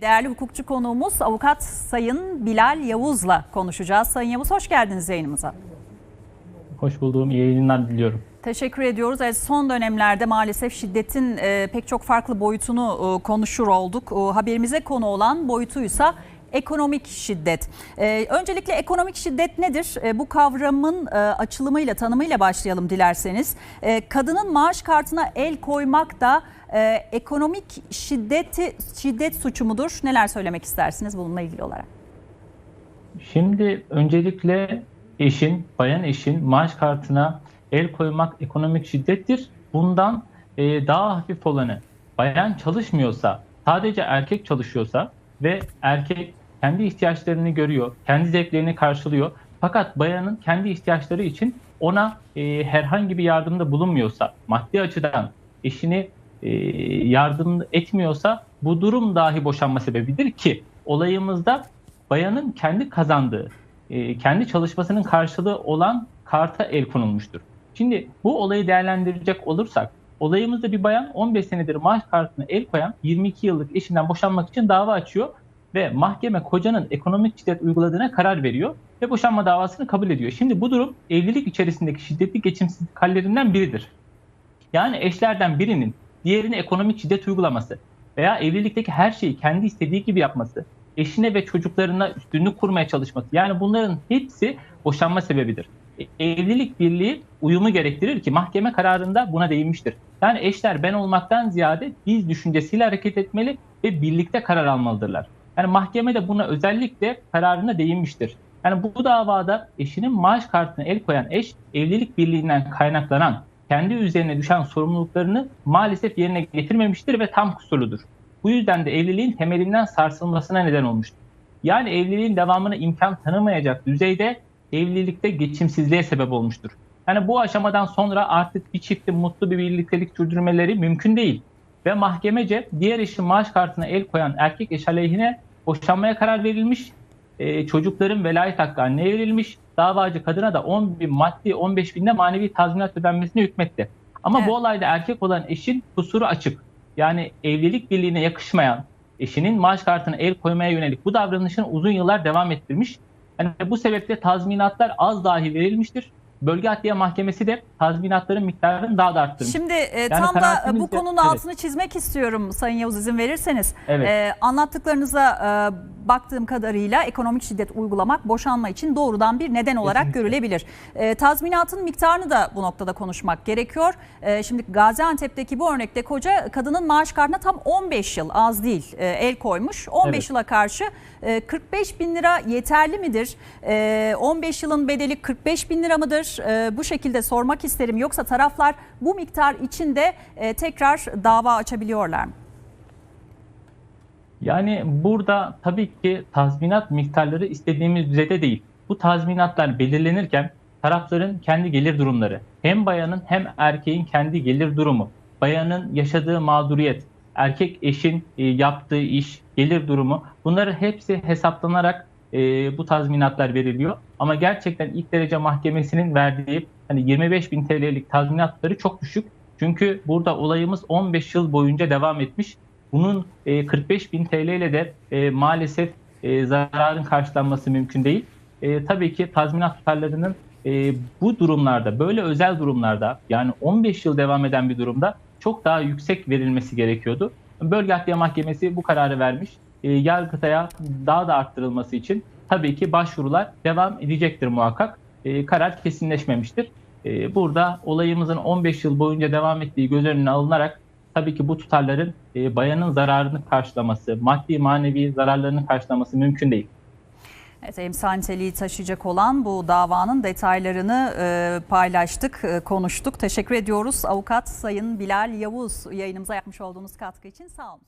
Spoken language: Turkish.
Değerli hukukçu konuğumuz avukat Sayın Bilal Yavuz'la konuşacağız. Sayın Yavuz hoş geldiniz yayınımıza. Hoş bulduğum iyi yayınlar diliyorum. Teşekkür ediyoruz. Evet, son dönemlerde maalesef şiddetin e, pek çok farklı boyutunu e, konuşur olduk. E, haberimize konu olan boyutuysa ekonomik şiddet. E, öncelikle ekonomik şiddet nedir? E, bu kavramın e, açılımıyla, tanımıyla başlayalım dilerseniz. E, kadının maaş kartına el koymak da e, ekonomik şiddeti şiddet suçu mudur? Neler söylemek istersiniz bununla ilgili olarak? Şimdi öncelikle eşin, bayan eşin maaş kartına el koymak ekonomik şiddettir. Bundan e, daha hafif olanı bayan çalışmıyorsa, sadece erkek çalışıyorsa ve erkek kendi ihtiyaçlarını görüyor, kendi zevklerini karşılıyor. Fakat bayanın kendi ihtiyaçları için ona e, herhangi bir yardımda bulunmuyorsa, maddi açıdan eşini e, yardım etmiyorsa bu durum dahi boşanma sebebidir ki olayımızda bayanın kendi kazandığı, e, kendi çalışmasının karşılığı olan karta el konulmuştur. Şimdi bu olayı değerlendirecek olursak, olayımızda bir bayan 15 senedir maaş kartına el koyan 22 yıllık eşinden boşanmak için dava açıyor ve mahkeme kocanın ekonomik şiddet uyguladığına karar veriyor ve boşanma davasını kabul ediyor. Şimdi bu durum evlilik içerisindeki şiddetli geçimsizlik hallerinden biridir. Yani eşlerden birinin diğerine ekonomik şiddet uygulaması veya evlilikteki her şeyi kendi istediği gibi yapması, eşine ve çocuklarına üstünlük kurmaya çalışması. Yani bunların hepsi boşanma sebebidir. Evlilik birliği uyumu gerektirir ki mahkeme kararında buna değinmiştir. Yani eşler ben olmaktan ziyade biz düşüncesiyle hareket etmeli ve birlikte karar almalıdırlar. Yani mahkeme de buna özellikle kararına değinmiştir. Yani bu davada eşinin maaş kartına el koyan eş evlilik birliğinden kaynaklanan kendi üzerine düşen sorumluluklarını maalesef yerine getirmemiştir ve tam kusurludur. Bu yüzden de evliliğin temelinden sarsılmasına neden olmuştur. Yani evliliğin devamına imkan tanımayacak düzeyde evlilikte geçimsizliğe sebep olmuştur. Yani bu aşamadan sonra artık bir çiftin mutlu bir birliktelik sürdürmeleri mümkün değil. Ve mahkemece diğer eşin maaş kartına el koyan erkek eş aleyhine boşanmaya karar verilmiş. Ee, çocukların velayet hakkı anneye verilmiş. Davacı kadına da 10 bin maddi 15 binde manevi tazminat ödenmesine hükmetti. Ama Evet. bu olayda erkek olan eşin kusuru açık. Yani evlilik birliğine yakışmayan eşinin maaş kartına el koymaya yönelik bu davranışını uzun yıllar devam ettirmiş. Yani bu sebeple tazminatlar az dahi verilmiştir. Bölge Adliye Mahkemesi de tazminatların miktarını daha da arttırmış. Şimdi e, tam da bu konunun evet. altını çizmek istiyorum Sayın Yavuz izin verirseniz. Evet. E, anlattıklarınıza e, baktığım kadarıyla ekonomik şiddet uygulamak boşanma için doğrudan bir neden olarak Kesinlikle. görülebilir. E, tazminatın miktarını da bu noktada konuşmak gerekiyor. E, şimdi Gaziantep'teki bu örnekte koca kadının maaş kartına tam 15 yıl az değil e, el koymuş. 15 Evet. yıla karşı e, 45 bin lira yeterli midir? E, 15 yılın bedeli 45 bin lira mıdır? E, bu şekilde sormak isterim. Yoksa taraflar bu miktar içinde e, tekrar dava açabiliyorlar mı? Yani burada tabii ki tazminat miktarları istediğimiz düzeyde değil. Bu tazminatlar belirlenirken tarafların kendi gelir durumları, hem bayanın hem erkeğin kendi gelir durumu, bayanın yaşadığı mağduriyet, erkek eşin e, yaptığı iş, gelir durumu bunları hepsi hesaplanarak e, bu tazminatlar veriliyor. Ama gerçekten ilk derece mahkemesinin verdiği hani 25 bin TL'lik tazminatları çok düşük. Çünkü burada olayımız 15 yıl boyunca devam etmiş. Bunun e, 45 bin TL ile de e, maalesef e, zararın karşılanması mümkün değil. E, tabii ki tazminat tutarlarının e, bu durumlarda, böyle özel durumlarda yani 15 yıl devam eden bir durumda çok daha yüksek verilmesi gerekiyordu. Bölge Adliye Mahkemesi bu kararı vermiş. E, Yargıtay'a daha da arttırılması için tabii ki başvurular devam edecektir muhakkak. E, karar kesinleşmemiştir. E, burada olayımızın 15 yıl boyunca devam ettiği göz önüne alınarak tabii ki bu tutarların e, bayanın zararını karşılaması, maddi manevi zararlarını karşılaması mümkün değil. Evet, emsal niteliği taşıyacak olan bu davanın detaylarını e, paylaştık, e, konuştuk. Teşekkür ediyoruz. Avukat Sayın Bilal Yavuz yayınımıza yapmış olduğunuz katkı için sağ olun.